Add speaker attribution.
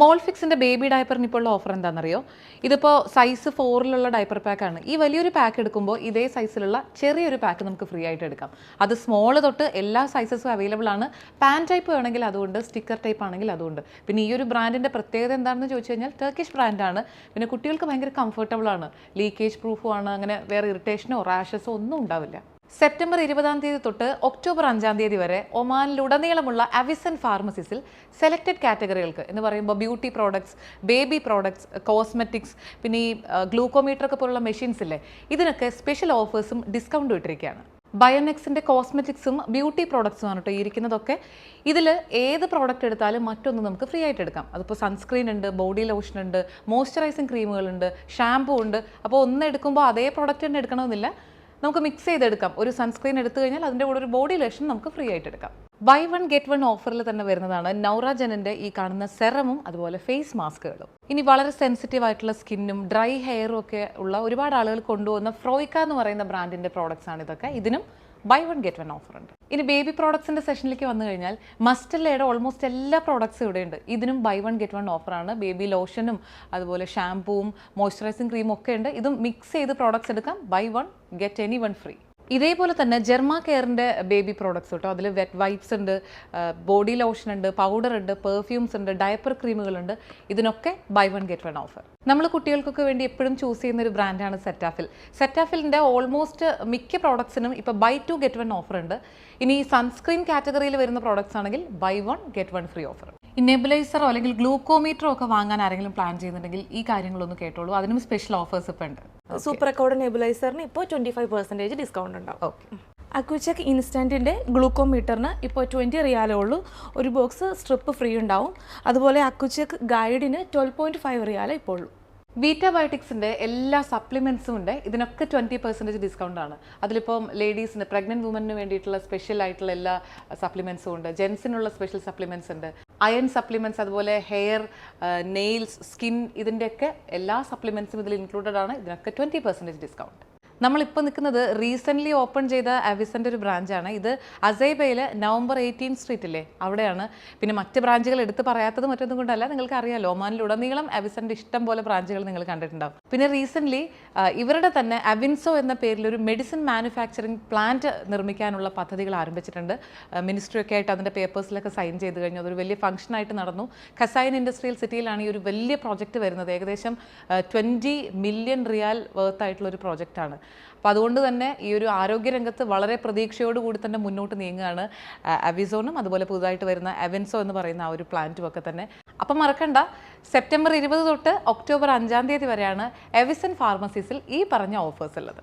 Speaker 1: മോൾഫിക്സിന്റെ baby ഡയപ്പറിന് ഇപ്പോൾ ഉള്ള offer എന്താണെന്നറിയോ ഇതിപ്പോൾ സൈസ് ഫോറിലുള്ള ഡയപ്പർ പാക്കാണ് ഈ വലിയൊരു പാക്ക് എടുക്കുമ്പോൾ ഇതേ സൈസിലുള്ള ചെറിയൊരു പാക്ക് നമുക്ക് ഫ്രീ ആയിട്ട് എടുക്കാം. അത് സ്മോൾ തൊട്ട് എല്ലാ സൈസസും അവൈലബിൾ ആണ്. പാൻ ടൈപ്പ് വേണമെങ്കിൽ അതുകൊണ്ട് സ്റ്റിക്കർ ടൈപ്പ് ആണെങ്കിൽ അതുകൊണ്ട് പിന്നെ ഈ ഒരു ബ്രാൻഡിന്റെ പ്രത്യേകത എന്താണെന്ന് ചോദിച്ചു കഴിഞ്ഞാൽ ടർക്കിഷ് ബ്രാൻഡാണ് പിന്നെ കുട്ടികൾക്ക് ഭയങ്കര കംഫർട്ടബിൾ ആണ്. ലീക്കേജ് പ്രൂഫും ആണ്. അങ്ങനെ വേറെ ഇറിറ്റേഷനോ റാഷസോ ഒന്നും ഉണ്ടാവില്ല. സെപ്റ്റംബർ ഇരുപതാം തീയതി തൊട്ട് ഒക്ടോബർ അഞ്ചാം തീയതി വരെ ഒമാനിലുടനീളമുള്ള അവിസൻ ഫാർമസീസിൽ സെലക്റ്റഡ് കാറ്റഗറികൾക്ക് എന്ന് പറയുമ്പോൾ beauty products baby products cosmetics പിന്നെ ഈ ഗ്ലൂക്കോമീറ്റർ ഒക്കെ പോലുള്ള മെഷീൻസ് ഇല്ലേ? ഇതിനൊക്കെ സ്പെഷ്യൽ ഓഫേഴ്സും ഡിസ്കൗണ്ടും ഇട്ടിരിക്കുകയാണ്. ബയോനെക്സിന്റെ കോസ്മെറ്റിക്സും ബ്യൂട്ടി പ്രോഡക്ട്സും ആണ് കേട്ടോ ഇരിക്കുന്നതൊക്കെ. ഇതിൽ ഏത് പ്രോഡക്റ്റ് എടുത്താലും മറ്റൊന്ന് നമുക്ക് ഫ്രീ ആയിട്ട് എടുക്കാം. അതിപ്പോൾ സൺസ്ക്രീൻ ഉണ്ട് ബോഡി ലോഷൻ ഉണ്ട് മോയ്സ്ചറൈസിങ് ക്രീമുകളുണ്ട് ഷാമ്പൂ ഉണ്ട്. അപ്പോൾ ഒന്ന് എടുക്കുമ്പോൾ അതേ പ്രോഡക്റ്റ് തന്നെ എടുക്കണമെന്നില്ല. നമുക്ക് മിക്സ് ചെയ്തെടുക്കാം. ഒരു സൺസ്ക്രീൻ എടുത്തു കഴിഞ്ഞാൽ അതിന്റെ കൂടെ ഒരു ബോഡി ലോഷൻ നമുക്ക് ഫ്രീ ആയിട്ട് എടുക്കാം ബൈ വൺ ഗെറ്റ് വൺ ഓഫറിൽ തന്നെ വരുന്നതാണ് നൗറാജനന്റെ ഈ കാണുന്ന സെറമും അതുപോലെ ഫേസ് മാസ്കുകളും ഇനി വളരെ സെൻസിറ്റീവ് ആയിട്ടുള്ള സ്കിന്നും ഡ്രൈ ഹെയറും ഒക്കെ ഉള്ള ഒരുപാട് ആളുകൾ കൊണ്ടുപോകുന്ന ഫ്രോയിക്ക എന്ന് പറയുന്ന ബ്രാൻഡിന്റെ പ്രോഡക്ട്സ് ആണ് ഇതൊക്കെ. ഇതിനും buy one get one offer ഉണ്ട്. ഇനി ബേബി പ്രോഡക്ട്സിന്റെ സെഷനിലേക്ക് വന്നു കഴിഞ്ഞാൽ മസ്റ്റല്ലയുടെ ഓൾമോസ്റ്റ് എല്ലാ പ്രോഡക്ട്സും ഇവിടെ ഉണ്ട് ഇതിനും ബൈ വൺ ഗെറ്റ് വൺ ഓഫറാണ് ബേബി ലോഷനും അതുപോലെ ഷാംപൂവും മോയ്സ്ചറൈസിങ് ക്രീമും ഒക്കെ ഉണ്ട്. ഇതും മിക്സ് ചെയ്ത് പ്രോഡക്ട്സ് എടുക്കാം. Buy one get any one free ഇതേപോലെ തന്നെ ജെർമ കെയറിന്റെ ബേബി പ്രോഡക്ട്സ് കേട്ടോ. അതിൽ വെറ്റ് വൈപ്സ് ഉണ്ട് ബോഡി ലോഷൻ ഉണ്ട് പൗഡർ ഉണ്ട് പെർഫ്യൂംസ് ഉണ്ട് ഡയപ്പർ ക്രീമുകളുണ്ട് ഇതിനൊക്കെ buy one get one offer നമ്മൾ കുട്ടികൾക്കൊക്കെ വേണ്ടി എപ്പോഴും ചൂസ് ചെയ്യുന്ന ഒരു ബ്രാൻഡാണ് സെറ്റാഫിൽ സെറ്റാഫിലിന്റെ ഓൾമോസ്റ്റ് മിക്ക പ്രോഡക്ട്സിനും ഇപ്പോൾ buy two get one offer ഉണ്ട്. ഇനി സൺസ്ക്രീൻ കാറ്റഗറിയിൽ വരുന്ന പ്രോഡക്ട്സ് ആണെങ്കിൽ buy one get one free offer നെബുലൈസറോ അല്ലെങ്കിൽ ഗ്ലൂക്കോമീറ്ററോ ഒക്കെ വാങ്ങാൻ ആരെങ്കിലും പ്ലാൻ ചെയ്യുന്നുണ്ടെങ്കിൽ ഈ കാര്യങ്ങളൊന്ന് കേട്ടോളൂ. അതിനും സ്പെഷ്യൽ ഓഫേഴ്സ് ഇപ്പോൾ ഉണ്ട്.
Speaker 2: സൂപ്പർ അക്കൗണ്ട് നെബുലൈസറിന് ഇപ്പോൾ ട്വന്റി ഫൈവ് പെർസെന്റേജ് ഡിസ്കൗണ്ട് ഉണ്ടാവും.
Speaker 1: ഓക്കെ
Speaker 2: അക്വിചെക്ക് ഇൻസ്റ്റന്റിന്റെ ഗ്ലൂക്കോമീറ്ററിന് ഇപ്പോൾ ട്വന്റി റിയാലേ ഉള്ളൂ. ഒരു ബോക്സ് സ്ട്രിപ്പ് ഫ്രീ ഉണ്ടാവും. അതുപോലെ അക്വിചെക്ക് ഗൈഡിന് ട്വൽവ് പോയിന്റ് ഫൈവ് റിയാലേ ഇപ്പോൾ ഉള്ളൂ.
Speaker 1: ബീറ്റാബയോട്ടിക്സിന്റെ എല്ലാ സപ്ലിമെൻസും ഉണ്ട്. ഇതിനൊക്കെ ട്വന്റി പെർസെന്റേജ് ഡിസ്കൗണ്ട് ആണ്. അതിലിപ്പം ലേഡീസിന് പ്രഗ്നന്റ് വുമന് വേണ്ടിയിട്ടുള്ള സ്പെഷ്യൽ ആയിട്ടുള്ള എല്ലാ സപ്ലിമെൻസും ഉണ്ട്. ജെൻസിനുള്ള സ്പെഷ്യൽ സപ്ലിമെൻസ് ഉണ്ട് അയൺ സപ്ലിമെന്റ്സ് അതുപോലെ ഹെയർ നെയിൽസ് സ്കിൻ ഇതിന്റെയൊക്കെ എല്ലാ സപ്ലിമെന്റ്സും ഇതിൽ ഇൻക്ലൂഡഡ് ആണ്. ഇതിനൊക്കെ ട്വന്റി പെർസെന്റേജ് ഡിസ്കൗണ്ട് നമ്മളിപ്പോൾ നിൽക്കുന്നത് റീസെന്റ്ലി ഓപ്പൺ ചെയ്ത അവിസന്റെ ഒരു ബ്രാഞ്ചാണ് ഇത് അസൈബയിൽ നവംബർ എയ്റ്റീൻ സ്ട്രീറ്റില്ലേ അവിടെയാണ്. പിന്നെ മറ്റ് ബ്രാഞ്ചുകൾ എടുത്ത് പറയാത്തത് മറ്റൊന്നും കൊണ്ടല്ല. നിങ്ങൾക്ക് അറിയാമല്ലോ ഒമാനിലുടനീളം അവിസന്റെ ഇഷ്ടം പോലെ ബ്രാഞ്ചുകൾ നിങ്ങൾ കണ്ടിട്ടുണ്ടാവും. പിന്നെ റീസെന്റ്ലി ഇവരുടെ തന്നെ അവിൻസോ എന്ന പേരിൽ ഒരു മെഡിസിൻ മാനുഫാക്ചറിങ് പ്ലാന്റ് നിർമ്മിക്കാനുള്ള പദ്ധതികൾ ആരംഭിച്ചിട്ടുണ്ട്. മിനിസ്ട്രിയൊക്കെ ആയിട്ട് അതിന്റെ പേപ്പേഴ്സിലൊക്കെ സൈൻ ചെയ്ത് കഴിഞ്ഞു. അതൊരു വലിയ ഫംഗ്ഷനായിട്ട് നടന്നു. ഖസൈൻ ഇൻഡസ്ട്രിയൽ സിറ്റിയിലാണ് ഈ ഒരു വലിയ പ്രോജക്റ്റ് വരുന്നത്. ഏകദേശം ട്വന്റി മില്യൺ റിയാൽ വർത്ത് ആയിട്ടുള്ള ഒരു പ്രോജക്റ്റാണ് അപ്പോൾ അതുകൊണ്ട് തന്നെ ഈ ഒരു ആരോഗ്യരംഗത്ത് വളരെ പ്രതീക്ഷയോടുകൂടി തന്നെ മുന്നോട്ട് നീങ്ങുകയാണ് അവിസോണും അതുപോലെ പുതുതായിട്ട് വരുന്ന അവൻസോ എന്ന് പറയുന്ന ആ ഒരു പ്ലാന്റും ഒക്കെ തന്നെ. അപ്പം മറക്കണ്ട സെപ്റ്റംബർ ഇരുപത് തൊട്ട് ഒക്ടോബർ അഞ്ചാം തീയതി വരെയാണ് എവിസൺ ഫാർമസീസിൽ ഈ പറഞ്ഞ ഓഫേഴ്സ് ഉള്ളത്.